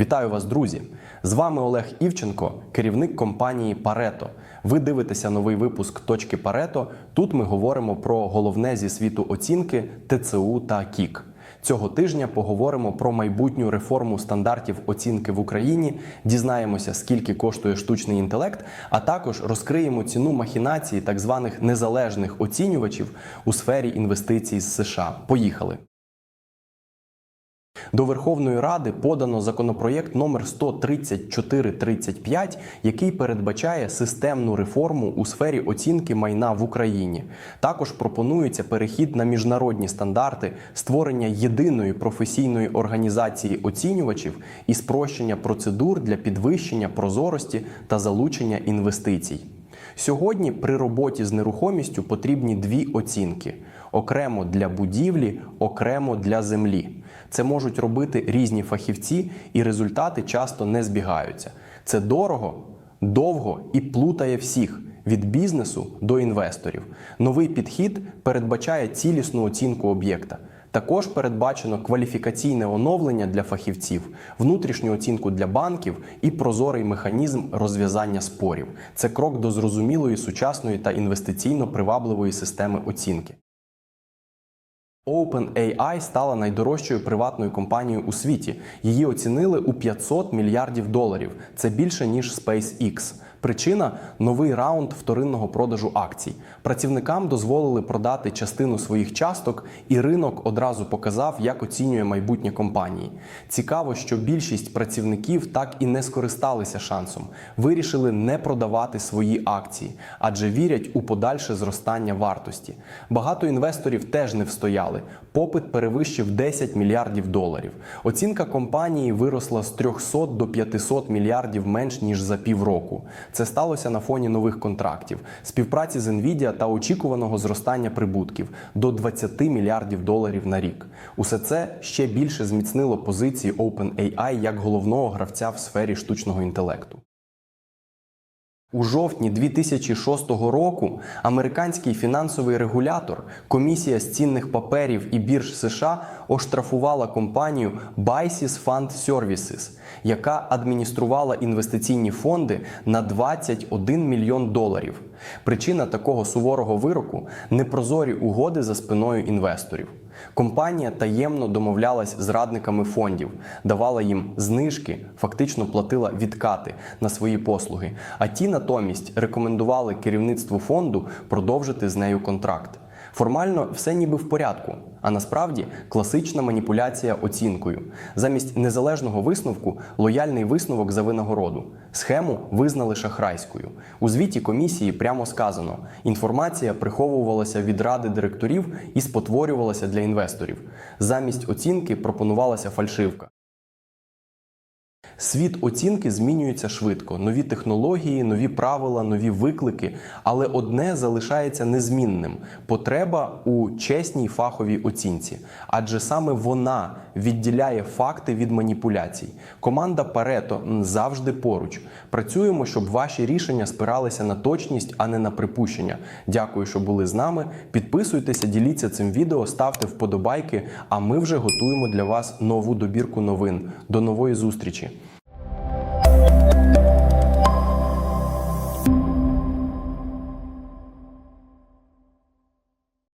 Вітаю вас, друзі! З вами Олег Івченко, керівник компанії Парето. Ви дивитеся новий випуск точки Парето. Тут ми говоримо про головне зі світу оцінки ТЦУ та КІК. Цього тижня поговоримо про майбутню реформу стандартів оцінки в Україні, дізнаємося, скільки коштує штучний інтелект, а також розкриємо ціну махінації так званих незалежних оцінювачів у сфері інвестицій з США. Поїхали! До Верховної Ради подано законопроєкт номер 13435, який передбачає системну реформу у сфері оцінки майна в Україні. Також пропонується перехід на міжнародні стандарти, створення єдиної професійної організації оцінювачів і спрощення процедур для підвищення прозорості та залучення інвестицій. Сьогодні при роботі з нерухомістю потрібні дві оцінки: окремо для будівлі, окремо для землі. Це можуть робити різні фахівці, і результати часто не збігаються. Це дорого, довго і плутає всіх від бізнесу до інвесторів. Новий підхід передбачає цілісну оцінку об'єкта. Також передбачено кваліфікаційне оновлення для фахівців, внутрішню оцінку для банків і прозорий механізм розв'язання спорів. Це крок до зрозумілої сучасної та інвестиційно привабливої системи оцінки. OpenAI стала найдорожчою приватною компанією у світі. Її оцінили у 500 мільярдів доларів. Це більше ніж SpaceX. Причина новий раунд вторинного продажу акцій. Працівникам дозволили продати частину своїх часток, і ринок одразу показав, як оцінює майбутнє компанії. Цікаво, що більшість працівників так і не скористалися шансом, вирішили не продавати свої акції, адже вірять у подальше зростання вартості. Багато інвесторів теж не встояли. Попит перевищив 10 мільярдів доларів. Оцінка компанії виросла з 300 до 500 мільярдів менш ніж за півроку. Це сталося на фоні нових контрактів, співпраці з Nvidia та очікуваного зростання прибутків до 20 мільярдів доларів на рік. Усе це ще більше зміцнило позиції OpenAI як головного гравця в сфері штучного інтелекту. У жовтні 2006 року американський фінансовий регулятор Комісія з цінних паперів і бірж США оштрафувала компанію Bisis Fund Services, яка адмініструвала інвестиційні фонди на 21 мільйон доларів. Причина такого суворого вироку непрозорі угоди за спиною інвесторів. Компанія таємно домовлялась з радниками фондів, давала їм знижки, фактично платила відкати на свої послуги. А ті натомість рекомендували керівництву фонду продовжити з нею контракт. Формально все ніби в порядку, а насправді класична маніпуляція оцінкою. Замість незалежного висновку лояльний висновок за винагороду. Схему визнали шахрайською. У звіті комісії прямо сказано: інформація приховувалася від ради директорів і спотворювалася для інвесторів. Замість оцінки пропонувалася фальшивка. Світ оцінки змінюється швидко. Нові технології, нові правила, нові виклики. Але одне залишається незмінним: потреба у чесній фаховій оцінці. Адже саме вона відділяє факти від маніпуляцій. Команда Парето завжди поруч. Працюємо, щоб ваші рішення спиралися на точність, а не на припущення. Дякую, що були з нами. Підписуйтеся, діліться цим відео, ставте вподобайки. А ми вже готуємо для вас нову добірку новин. До нової зустрічі!